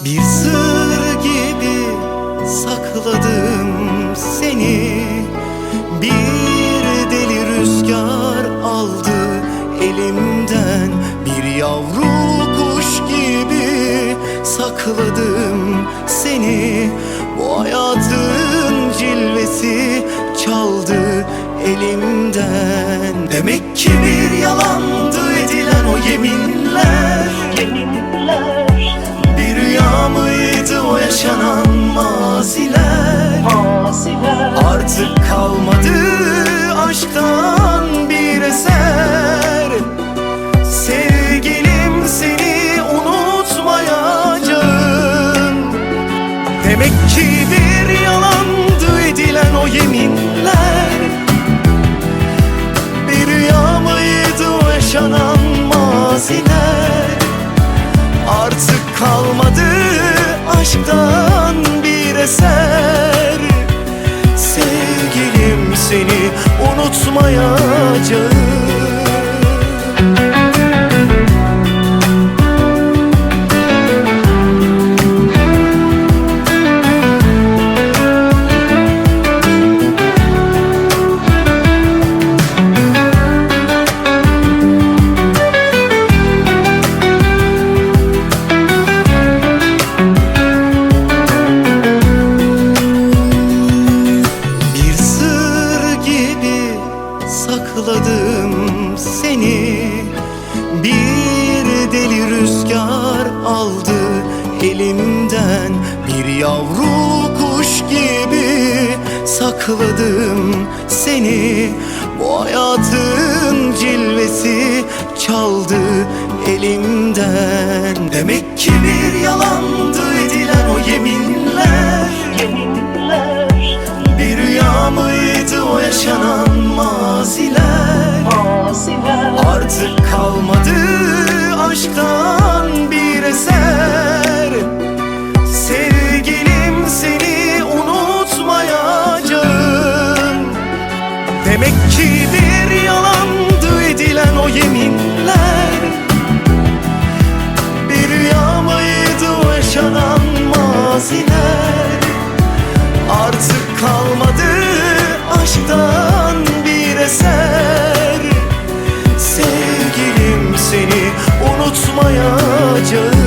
Bir sır gibi sakladım seni. Bir deli rüzgar aldı elimden. Bir yavru kuş gibi sakladım seni. Bu hayatın cilvesi çaldı elimden. Demek ki bir yalandı Artık kalmadı aşktan bir eser. Sevgilim seni unutmayacağım. Demek ki bir yalandı edilen o yeminler. Bir rüya mıydı yaşanan maziler? Artık kalmadı aşktan unutmayacağım seni. Bir deli rüzgar aldı elimden. Bir yavru kuş gibi sakladım seni. Bu hayatın cilvesi çaldı elimden. Demek ki bir yalandı edilen o yeminler. Bir rüya mıydı o yaşanan Artık kalmadı aşktan bir eser. Sevgilim seni unutmayacağım. Demek ki bir yalandı edilen o yeminler. Bir rüya mıydı yaşanan maziler? Artık kalmadı aşktan 젖은